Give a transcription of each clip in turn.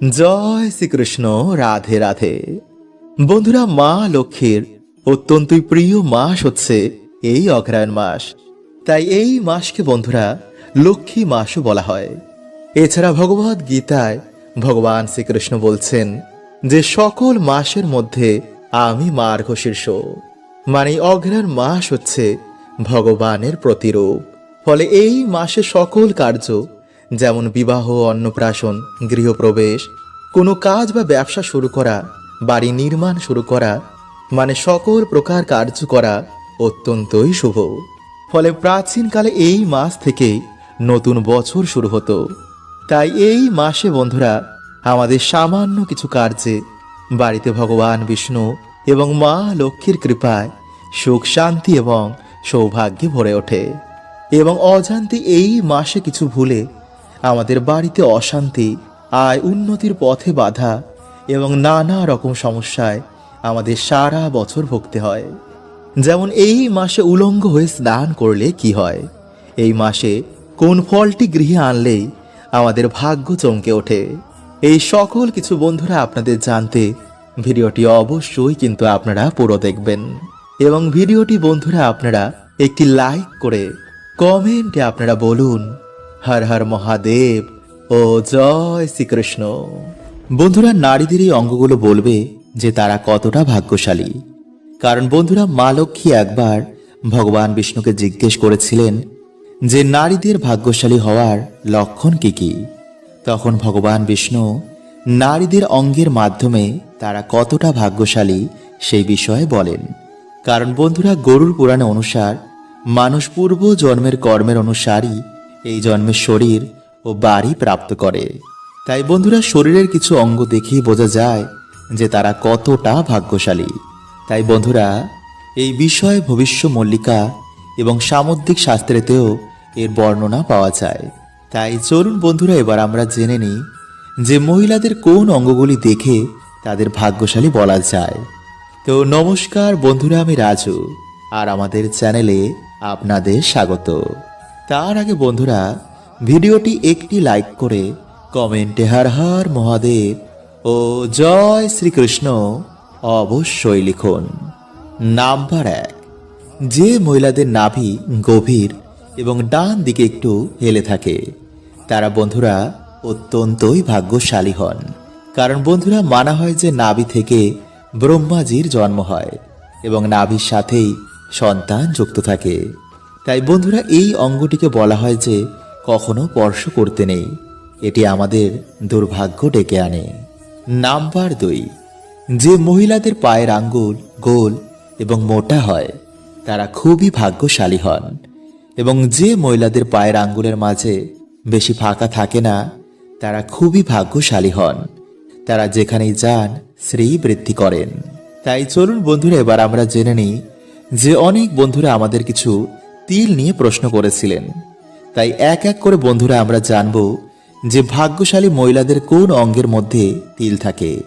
জয় শ্রীকৃষ্ণ, রাধে রাধে। বন্ধুরা, মা লক্ষ্মীর অত্যন্তই প্রিয় মাস হচ্ছে এই অগ্রায়ণ মাস। তাই এই মাসকে বন্ধুরা লক্ষ্মী মাসও বলা হয়। এছাড়া ভগবত গীতায় ভগবান শ্রীকৃষ্ণ বলছেন যে, সকল মাসের মধ্যে আমি মার্গশীর্ষ। মানে অগ্রায়ণ মাস হচ্ছে ভগবানের প্রতিরূপ। ফলে এই মাসে সকল কার্য যেমন বিবাহ, অন্নপ্রাশন, গৃহপ্রবেশ, কোনো কাজ বা ব্যবসা শুরু করা, বাড়ি নির্মাণ শুরু করা মানে সকল প্রকার কার্য করা অত্যন্তই শুভ। ফলে প্রাচীনকালে এই মাস থেকেই নতুন বছর শুরু হতো। তাই এই মাসে বন্ধুরা, আমাদের সামান্য কিছু কার্যে বাড়িতে ভগবান বিষ্ণু এবং মা লক্ষ্মীর কৃপায় সুখ, শান্তি এবং সৌভাগ্যে ভরে ওঠে। এবং অজান্তি এই মাসে কিছু ভুলে আমাদের বাড়িতে অশান্তি, আয় উন্নতির পথে বাধা এবং নানা রকম সমস্যায় আমাদের সারা বছর ভুগতে হয়। যেমন এই মাসে উলঙ্গ হয়ে স্নান করলে কি হয়? এই মাসে কোন ফলটি গৃহে আনলেই আমাদের ভাগ্য চমকে ওঠে। এই সকল কিছু বন্ধুরা আপনাদের জানতে ভিডিওটি অবশ্যই কিন্তু আপনারা পুরো দেখবেন এবং ভিডিওটি বন্ধুরা আপনারা একটি লাইক করে কমেন্টে আপনারা বলুন হর হর মহাদেব, ও জয় শ্রীকৃষ্ণ। বন্ধুরা, নারীদের এই অঙ্গগুলো বলবে যে তারা কতটা ভাগ্যশালী। কারণ বন্ধুরা, মা লক্ষ্মী একবার ভগবান বিষ্ণুকে জিজ্ঞেস করেছিলেন যে নারীদের ভাগ্যশালী হওয়ার লক্ষণ কি কি? তখন ভগবান বিষ্ণু নারীদের অঙ্গের মাধ্যমে তারা কতটা ভাগ্যশালী সেই বিষয়ে বলেন। কারণ বন্ধুরা, গরুর পুরাণে অনুসার, মানুষ পূর্ব জন্মের কর্মের অনুসারী এই জন্মের শরীর ও বাড়ি প্রাপ্ত করে। তাই বন্ধুরা, শরীরের কিছু অঙ্গ দেখেই বোঝা যায় যে তারা কতটা ভাগ্যশালী। তাই বন্ধুরা, এই বিষয়ে ভবিষ্য মল্লিকা এবং সামুদ্রিক শাস্ত্রেতেও এর বর্ণনা পাওয়া যায়। তাই চলুন বন্ধুরা, এবার আমরা জেনে নিই যে মহিলাদের কোন অঙ্গগুলি দেখে তাদের ভাগ্যশালী বলা যায়। তো নমস্কার বন্ধুরা, আমি রাজু আর আমাদের চ্যানেলে আপনাদের স্বাগত। তার আগে বন্ধুরা, ভিডিওটি একটি লাইক করে কমেন্টে হর হর মহাদেব ও জয় শ্রীকৃষ্ণ অবশ্যই লিখুন। নাম্বার এক, যে মহিলাদের নাভি গভীর এবং ডান দিকে একটু হেলে থাকে, তারা বন্ধুরা অত্যন্তই ভাগ্যশালী হন। কারণ বন্ধুরা, মানা হয় যে নাভি থেকে ব্রহ্মাজির জন্ম হয় এবং নাভির সাথেই সন্তান যুক্ত থাকে। তাই বন্ধুরা এই অঙ্গটিকে বলা হয় যে কখনো স্পর্শ করতে নেই। এটি আমাদের দুর্ভাগ্য ডেকে আনে। নাম্বার দুই, যে মহিলাদের পায়ের আঙ্গুল গোল এবং মোটা হয়, তারা খুবই ভাগ্যশালী হন এবং যে মহিলাদের পায়ের আঙ্গুলের মাঝে বেশি ফাঁকা থাকে না, তারা খুবই ভাগ্যশালী হন। তারা যেখানেই যান শ্রী বৃদ্ধি করেন। তাই চলুন বন্ধুরা, এবার আমরা জেনে নিই যে অনেক বন্ধুরা আমাদের কিছু তিল নিয়ে প্রশ্ন করেছিলেন। তাই এক এক করে বন্ধুরা আমরা জানব যে ভাগ্যশালী মহিলাদের কোন অঙ্গের মধ্যে তিল থাকে।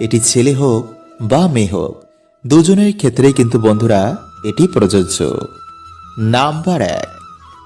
এটি ছেলে হোক বা মেয়ে হোক, দুজনের ক্ষেত্রেই কিন্তু বন্ধুরা এটি প্রযোজ্য। নাম্বার এক,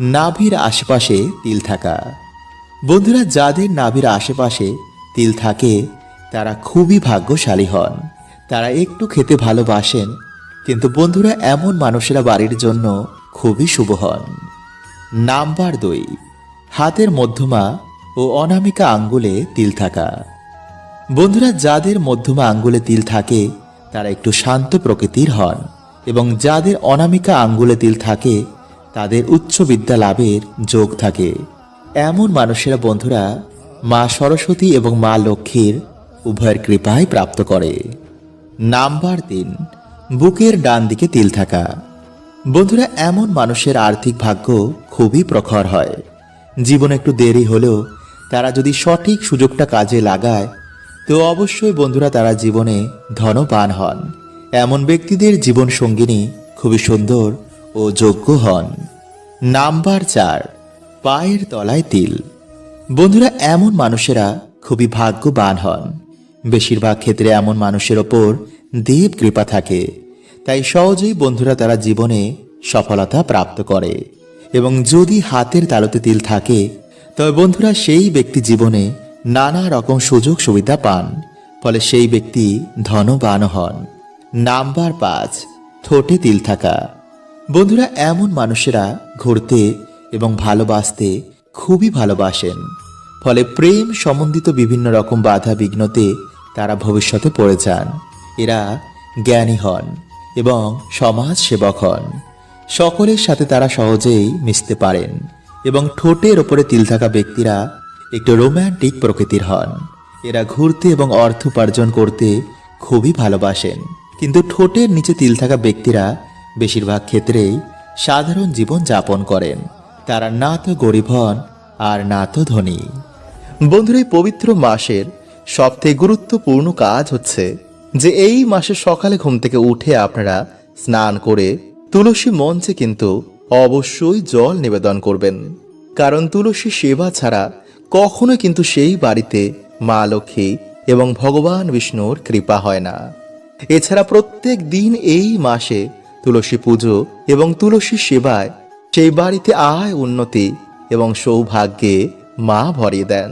নাভির আশেপাশে তিল থাকা। বন্ধুরা, যাদের নাভির আশেপাশে তিল থাকে, তারা খুবই ভাগ্যশালী হন। তারা একটু খেতে ভালোবাসেন কিন্তু বন্ধুরা, এমন মানুষেরা বাড়ির জন্য খুবই শুভ হন। নাম্বার দুই, হাতের মধ্যমা ও অনামিকা আঙ্গুলে তিল থাকা। বন্ধুরা, যাদের মধ্যমা আঙ্গুলে তিল থাকে, তারা একটু শান্ত প্রকৃতির হন এবং যাদের অনামিকা আঙ্গুলে তিল থাকে, তাদের উচ্চ বিদ্যা লাভের যোগ থাকে। এমন মানুষেরা বন্ধুরা, মা সরস্বতী এবং মা লক্ষ্মীর উভয়ের কৃপায় প্রাপ্ত করে। নাম্বার তিন বুকের ডান দিকে তিল থাকা। বন্ধুরা, এমন মানুষের আর্থিক ভাগ্য খুবই প্রখর হয়। জীবন একটু দেরি হলেও তারা যদি সঠিক সুযোগটা কাজে লাগায়, তো অবশ্যই বন্ধুরা তারা জীবনে ধনবান হন। এমন ব্যক্তিদের জীবন সঙ্গিনী খুবই সুন্দর ও যোগ্য হন। নাম্বার চার, পায়ের তলায় তিল। বন্ধুরা, এমন মানুষেরা খুবই ভাগ্যবান হন। বেশিরভাগ ক্ষেত্রে এমন মানুষের ওপর দেব কৃপা থাকে। তাই সহজেই বন্ধুরা তারা জীবনে সফলতা প্রাপ্ত করে। এবং যদি হাতের তালুতে তিল থাকে, তবে বন্ধুরা সেই ব্যক্তি জীবনে নানা রকম সুযোগ সুবিধা পান। ফলে সেই ব্যক্তি ধনবান হন। নাম্বার পাঁচ, ঠোঁটে তিল থাকা। বন্ধুরা, এমন মানুষেরা ঘুরতে এবং ভালোবাসতে খুবই ভালোবাসেন। ফলে প্রেম সম্বন্ধিত বিভিন্ন রকম বাধা বিঘ্নতে তারা ভবিষ্যতে পড়ে যান। এরা জ্ঞানী হন এবং সমাজ সেবক হন। সকলের সাথে তারা সহজেই মিশতে পারেন এবং ঠোঁটের ওপরে তিল থাকা ব্যক্তিরা একটু রোম্যান্টিক প্রকৃতির হন। এরা ঘুরতে এবং অর্থ উপার্জন করতে খুবই ভালোবাসেন। কিন্তু ঠোঁটের নিচে তিল থাকা ব্যক্তিরা বেশিরভাগ ক্ষেত্রেই সাধারণ জীবন যাপন করেন। তারা না তো গরিব হন আর না তো ধনী। বন্ধুরা, এই পবিত্র মাসের সবথেকে গুরুত্বপূর্ণ কাজ হচ্ছে যে এই মাসে সকালে ঘুম থেকে উঠে আপনারা স্নান করে তুলসী মঞ্চে কিন্তু অবশ্যই জল নিবেদন করবেন। কারণ তুলসী সেবা ছাড়া কখনো কিন্তু সেই বাড়িতে মা লক্ষ্মী এবং ভগবান বিষ্ণুর কৃপা হয় না। এছাড়া প্রত্যেক দিন এই মাসে তুলসী পুজো এবং তুলসী সেবায় সেই বাড়িতে আয় উন্নতি এবং সৌভাগ্যে মা ভরিয়ে দেন।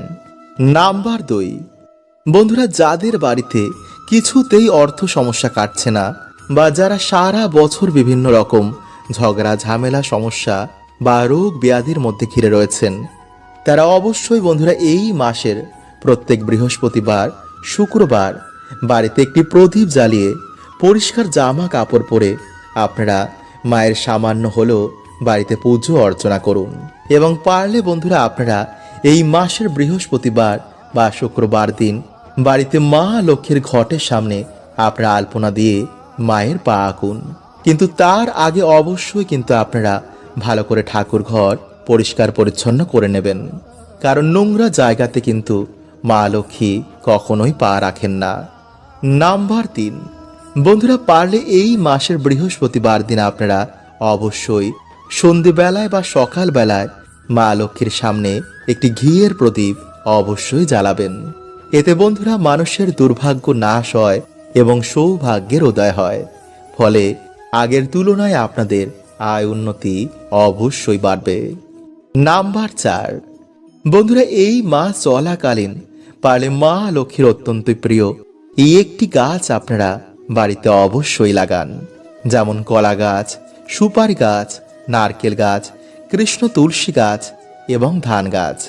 নাম্বার দুই। বন্ধুরা, যাদের বাড়িতে কিছুতেই অর্থ সমস্যা কাটছে না, বা যারা সারা বছর বিভিন্ন রকম ঝগড়া, ঝামেলা, সমস্যা বা রোগ ব্যাধির মধ্যে ঘিরে রয়েছেন, তারা অবশ্যই বন্ধুরা এই মাসের প্রত্যেক বৃহস্পতিবার, শুক্রবার বাড়িতে একটি প্রদীপ জ্বালিয়ে পরিষ্কার জামা কাপড় পরে আপনারা মায়ের সামান্য হলেও বাড়িতে পুজো অর্চনা করুন। এবং পারলে বন্ধুরা আপনারা এই মাসের বৃহস্পতিবার বা শুক্রবার দিন বাড়িতে মা লক্ষ্মীর ঘটের সামনে আপনারা আলপনা দিয়ে মায়ের পা আঁকুন। কিন্তু তার আগে অবশ্যই কিন্তু আপনারা ভালো করে ঠাকুর ঘর পরিষ্কার পরিচ্ছন্ন করে নেবেন। কারণ নোংরা জায়গাতে কিন্তু মা লক্ষ্মী কখনোই পা রাখেন না। নাম্বার তিন, বন্ধুরা পারলে এই মাসের বৃহস্পতিবার দিন আপনারা অবশ্যই সন্ধেবেলায় বা সকালবেলায় মা লক্ষ্মীর সামনে একটি ঘিয়ের প্রদীপ অবশ্যই জ্বালাবেন। এতে বন্ধুরা মানুষের দুর্ভাগ্য নাশ হয় এবং সৌভাগ্যের উদয় হয়। ফলে আগের তুলনায় আপনাদের আয় উন্নতি অবশ্যই বাড়বে। নাম্বার চার। বন্ধুরা, এই মাস চলাকালীন পারলে মা লক্ষ্মীর অত্যন্ত প্রিয়। এই একটি গাছ আপনারা বাড়িতে অবশ্যই লাগান। যেমন কলা গাছ, সুপারি গাছ, নারকেল গাছ, কৃষ্ণ তুলসী গাছ এবং ধান গাছ।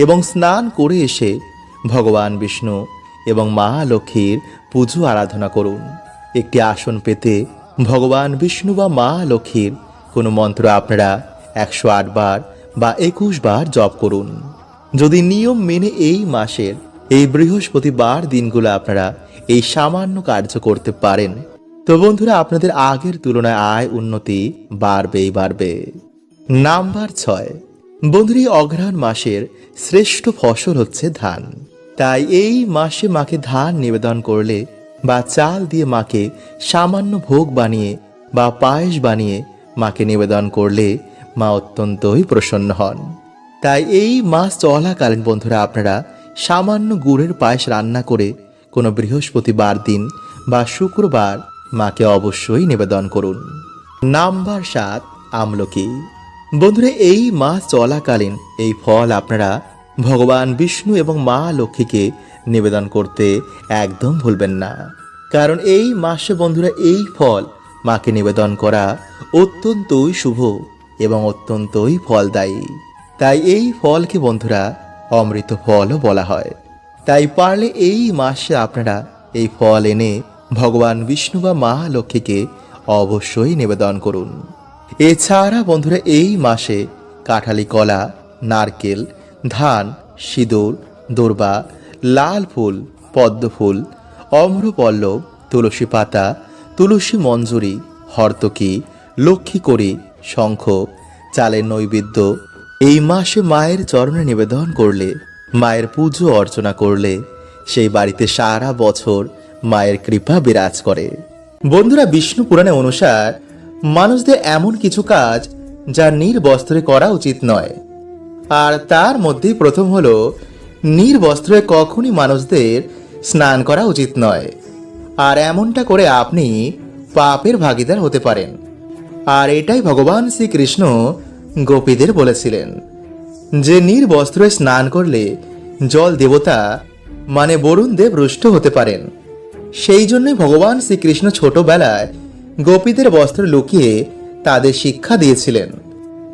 এবং স্নান করে এসে ভগবান বিষ্ণু এবং মা লক্ষ্মীর পুজো আরাধনা করুন। একটি আসন পেতে ভগবান বিষ্ণু বা মা লক্ষ্মীর কোনো মন্ত্র আপনারা একশো বার বা একুশ বার জপ করুন। যদি নিয়ম মেনে এই মাসের, এই বৃহস্পতিবার দিনগুলো আপনারা এই সামান্য কার্য করতে পারেন। তো বন্ধুরা, আপনাদের আগের তুলনায় আয় উন্নতি বাড়বেই বাড়বে। নাম্বার ছয় বন্ধুরা অঘ্রাণ মাসের শ্রেষ্ঠ ফসল হচ্ছে ধান। তাই এই মাসে মাকে ধান নিবেদন করলে বা চাল দিয়ে মাকে সামান্য ভোগ বানিয়ে বা পায়েস বানিয়ে মাকে নিবেদন করলে মা অত্যন্তই প্রসন্ন হন। তাই এই মাস চলাকালীন বন্ধুরা আপনারা সামান্য গুড়ের পায়েস রান্না করে কোনো বৃহস্পতিবার দিন বা শুক্রবার মাকে অবশ্যই নিবেদন করুন। নাম্বার সাত, আমলকি। বন্ধুরা, এই মাস চলাকালীন এই ফল আপনারা ভগবান বিষ্ণু এবং মা লক্ষ্মীকে নিবেদন করতে একদম ভুলবেন না। কারণ এই মাসে বন্ধুরা, এই ফল মাকে নিবেদন করা অত্যন্তই শুভ এবং অত্যন্তই ফলদায়ী। তাই এই ফলকে বন্ধুরা, অমৃত ফলও বলা হয়। তাই পারলে এই মাসে আপনারা এই ফল এনে ভগবান বিষ্ণু বা মা লক্ষ্মীকে অবশ্যই নিবেদন করুন। এছাড়া বন্ধুরা, এই মাসে কাঁঠালি কলা, নারকেল, ধান, সিঁদুর, দোরবা, লাল ফুল, পদ্ম ফুল, অম্রপল্লব, তুলসী পাতা, তুলসী মঞ্জুরি, হর্তকি লক্ষ্মী করি শঙ্খ, চালের নৈবেদ্য। এই মাসে মায়ের চরণে নিবেদন করলে, মায়ের পুজো অর্চনা করলে, সেই বাড়িতে সারা বছর মায়ের কৃপা বিরাজ করে। বন্ধুরা, বিষ্ণু পুরাণে অনুসার মানুষদের এমন কিছু কাজ যা নির্বস্ত্রে করা উচিত নয়। আর তার মধ্যেই প্রথম হলো নির্বস্ত্রে কখনই মানুষদের স্নান করা উচিত নয়। আর এমনটা করে আপনি পাপের ভাগিদার হতে পারেন। আর এটাই ভগবান শ্রীকৃষ্ণ গোপীদের বলেছিলেন যে নির্বস্ত্রে স্নান করলে জল দেবতা মানে বরুণ দেব রুষ্ট হতে পারেন। সেই জন্যই ভগবান শ্রীকৃষ্ণ ছোটবেলায় গোপীদের বস্ত্র লুকিয়ে তাদের শিক্ষা দিয়েছিলেন।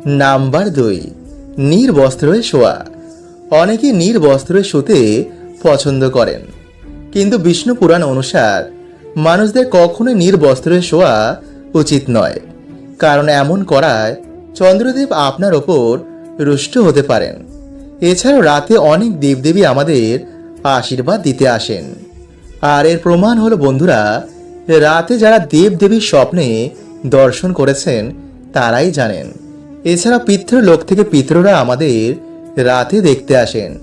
নাম্বার দুই নির্বস্ত্রে শোয়া। অনেকে নির্বস্ত্রে শুতে পছন্দ করেন। কিন্তু বিষ্ণু পুরাণ অনুসার, মানুষদের কখনোই নির্বস্ত্রে শোয়া উচিত নয়। কারণ এমন করায় চন্দ্রদেব আপনার ওপর রুষ্ট হতে পারেন। এছাড়াও রাতে অনেক দেবদেবী আমাদের আশীর্বাদ দিতে আসেন। আর এর প্রমাণ হলো বন্ধুরা রাতে যারা দেবদেবীর স্বপ্নে দর্শন করেছেন, তারাই জানেন। এছাড়া পিতৃলোক থেকে পিতররা আমাদের রাতে দেখতে আসেন।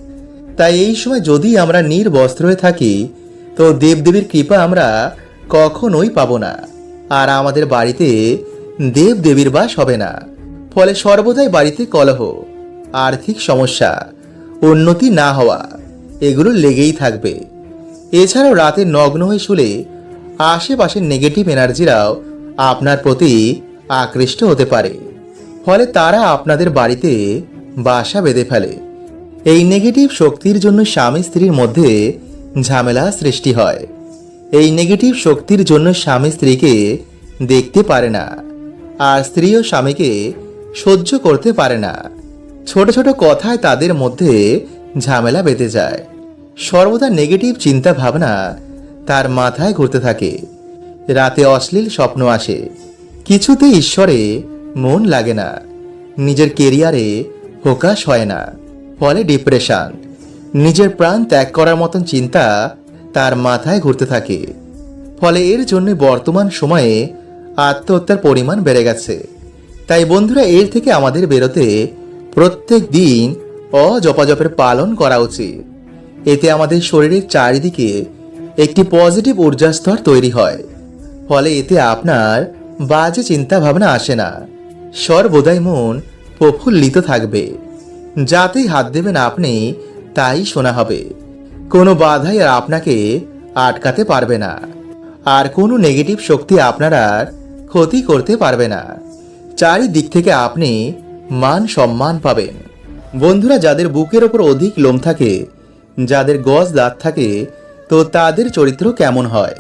তাই এই সময় যদি আমরা নির্বস্ত্র হয়ে থাকি, তো দেবদেবীর কৃপা আমরা কখনোই পাবো না। আর আমাদের বাড়িতে দেবদেবীর বাস হবে না। ফলে সর্বদাই বাড়িতে কলহ, আর্থিক সমস্যা, উন্নতি না হওয়া, এগুলো লেগেই থাকবে। এছাড়াও রাতে নগ্ন হয়ে শুলে আশেপাশের নেগেটিভ এনার্জিরাও আপনার প্রতি আকৃষ্ট হতে পারে। ফলে তারা আপনাদের বাড়িতে বাসা বেঁধে ফেলে। এই নেগেটিভ শক্তির জন্য স্বামী স্ত্রীর মধ্যে ঝামেলা সৃষ্টি হয়। এই নেগেটিভ শক্তির জন্য স্বামী স্ত্রীকে দেখতে পারে না আর স্ত্রী ও স্বামীকে সহ্য করতে পারে না। ছোট ছোট কথায় তাদের মধ্যে ঝামেলা বেঁধে যায়। সর্বদা নেগেটিভ চিন্তা ভাবনা তার মাথায় ঘুরতে থাকে। রাতে অশ্লীল স্বপ্ন আসে। কিছুতে ঈশ্বরে মন লাগে না। নিজের কেরিয়ারে ফোকাস হয় না। ফলে ডিপ্রেশন। নিজের প্রাণ ত্যাগ করার মতন চিন্তা তার মাথায় ঘুরতে থাকে। ফলে এর জন্য বর্তমান সময়ে আত্মহত্যার পরিমাণ বেড়ে গেছে। তাই বন্ধুরা, এর থেকে আমাদের বেরোতে প্রত্যেক দিন অজপাজপের পালন করা উচিত। এতে আমাদের শরীরের চারিদিকে একটি পজিটিভ ঊর্জাস্তর তৈরি হয়। ফলে এতে আপনার বাজে চিন্তা ভাবনা আসে না। সর্বদাই মন প্রফুল্লিত থাকবে। যাতেই হাত দেবেন আপনি, তাই শোনা হবে। কোনো বাধাই আর আপনাকে আটকাতে পারবে না। আর কোনো নেগেটিভ শক্তি আপনার আর ক্ষতি করতে পারবে না। চারিদিক থেকে আপনি মান সম্মান পাবেন। বন্ধুরা, যাদের বুকের ওপর অধিক লোম থাকে, যাদের গজ দাঁত থাকে তো তাদের চরিত্র কেমন হয়?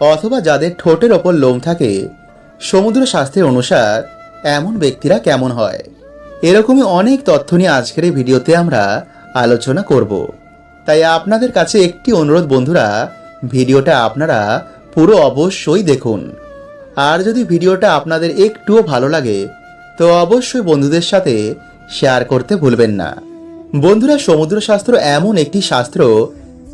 অথবা যাদের ঠোঁটের ওপর লোম থাকে, সমুদ্র শাস্ত্রের অনুসার এমন ব্যক্তিরা কেমন হয়? এরকমই অনেক তথ্য নিয়ে আজকের এই ভিডিওতে আমরা আলোচনা করব। তাই আপনাদের কাছে একটি অনুরোধ বন্ধুরা, ভিডিওটা আপনারা পুরো অবশ্যই দেখুন। আর যদি ভিডিওটা আপনাদের একটুও ভালো লাগে, তো অবশ্যই বন্ধুদের সাথে শেয়ার করতে ভুলবেন না। বন্ধুরা সমুদ্রশাস্ত্র এমন একটি শাস্ত্র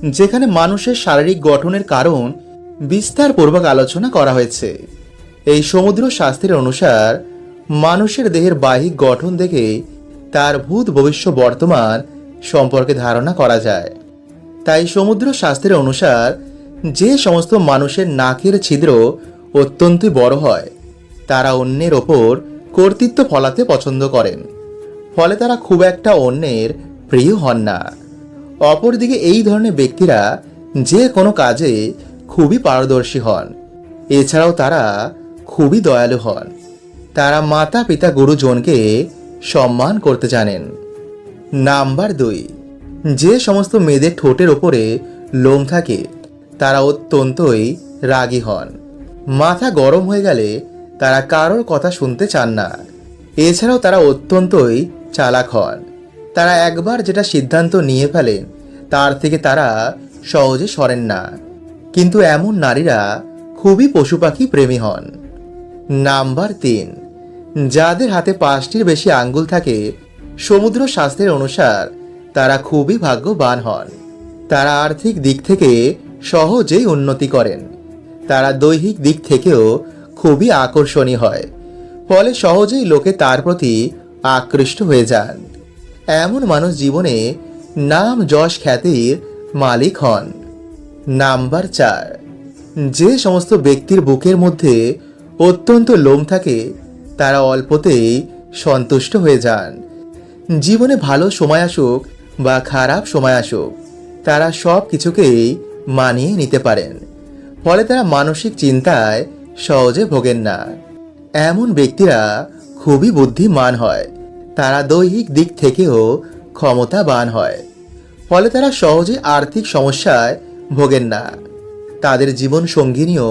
যেখানে মানুষের শারীরিক গঠনের কারণ বিস্তারপূর্বক আলোচনা করা হয়েছে। এই সমুদ্র শাস্ত্রের অনুসার মানুষের দেহের বাহিক গঠন দেখে তার ভূত ভবিষ্য বর্তমান সম্পর্কে ধারণা করা যায়। তাই সমুদ্র শাস্ত্রের অনুসার যে সমস্ত মানুষের নাকের ছিদ্র অত্যন্তই বড় হয়, তারা অন্যের ওপর কর্তৃত্ব ফলাতে পছন্দ করেন। ফলে তারা খুব একটা অন্যের প্রিয় হন না। অপরদিকে এই ধরনের ব্যক্তিরা যে কোনো কাজে খুবই পারদর্শী হন। এছাড়াও তারা খুবই দয়ালু হন। তারা মাতা পিতা গুরুজনকে সম্মান করতে জানেন। নাম্বার দুই, যে সমস্ত মেয়েদের ঠোঁটের ওপরে লোম থাকে, তারা অত্যন্তই রাগী হন। মাথা গরম হয়ে গেলে তারা কারোর কথা শুনতে চান না। এছাড়াও তারা অত্যন্তই চালাক হন। তারা একবার যেটা সিদ্ধান্ত নিয়ে ফেলেন তার থেকে তারা সহজে সরেন না। কিন্তু এমন নারীরা খুবই পশু পাখি প্রেমী হন। নাম্বার তিন, যাদের হাতে পাঁচটির বেশি আঙ্গুল থাকে, সমুদ্র শাস্ত্রের অনুসার তারা খুবই ভাগ্যবান হন। তারা আর্থিক দিক থেকে সহজেই উন্নতি করেন। তারা দৈহিক দিক থেকেও খুবই আকর্ষণীয় হয়। ফলে সহজেই লোকে তার প্রতি আকৃষ্ট হয়ে যান। এমন মানুষ জীবনে নাম যশ খ্যাতির মালিক হন। নাম্বার চার, যে সমস্ত ব্যক্তির বুকের মধ্যে অত্যন্ত লোম থাকে, তারা অল্পতেই সন্তুষ্ট হয়ে যান। জীবনে ভালো সময় আসুক বা খারাপ সময় আসুক, তারা সব কিছুকেই মানিয়ে নিতে পারেন। ফলে তারা মানসিক চিন্তায় সহজে ভোগেন না। এমন ব্যক্তিরা খুবই বুদ্ধিমান হয়। তারা দৈহিক দিক থেকেও ক্ষমতাবান হয়, ফলে তারা সহজে আর্থিক সমস্যায় ভোগেন না। তাদের জীবন সঙ্গিনীও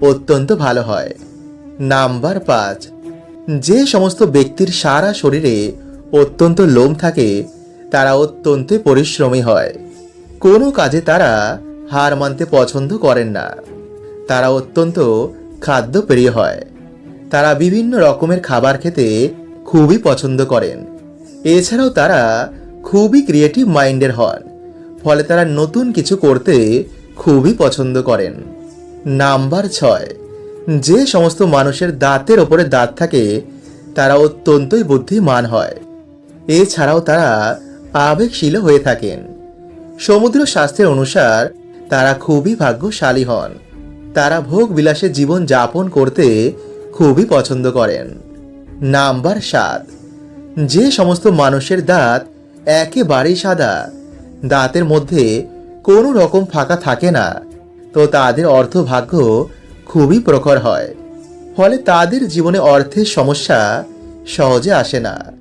অত্যন্ত ভালো হয়। নাম্বার পাঁচ, যে সমস্ত ব্যক্তির সারা শরীরে অত্যন্ত লোম থাকে, তারা অত্যন্ত পরিশ্রমী হয়। কোনো কাজে তারা হার মানতে পছন্দ করেন না। তারা অত্যন্ত খাদ্যপ্রিয় হয়। তারা বিভিন্ন রকমের খাবার খেতে খুবই পছন্দ করেন। এছাড়াও তারা খুবই ক্রিয়েটিভ মাইন্ডের হন, ফলে তারা নতুন কিছু করতে খুবই পছন্দ করেন। নাম্বার ছয়, যে সমস্ত মানুষের দাঁতের ওপরে দাঁত থাকে, তারা অত্যন্তই বুদ্ধিমান হয়। এছাড়াও তারা আবেগশীল হয়ে থাকেন। সমুদ্র শাস্ত্রের অনুসার তারা খুবই ভাগ্যশালী হন। তারা ভোগ বিলাসে জীবন যাপন করতে খুবই পছন্দ করেন। নাম্বার সাত। যে সমস্ত মানুষের দাঁত একেবারেই সাদা, দাঁতের মধ্যে কোনো রকম ফাঁকা থাকে না, তো তাদের অর্থভাগ্য খুবই প্রখর হয়। ফলে তাদের জীবনে অর্থের সমস্যা সহজে আসে না।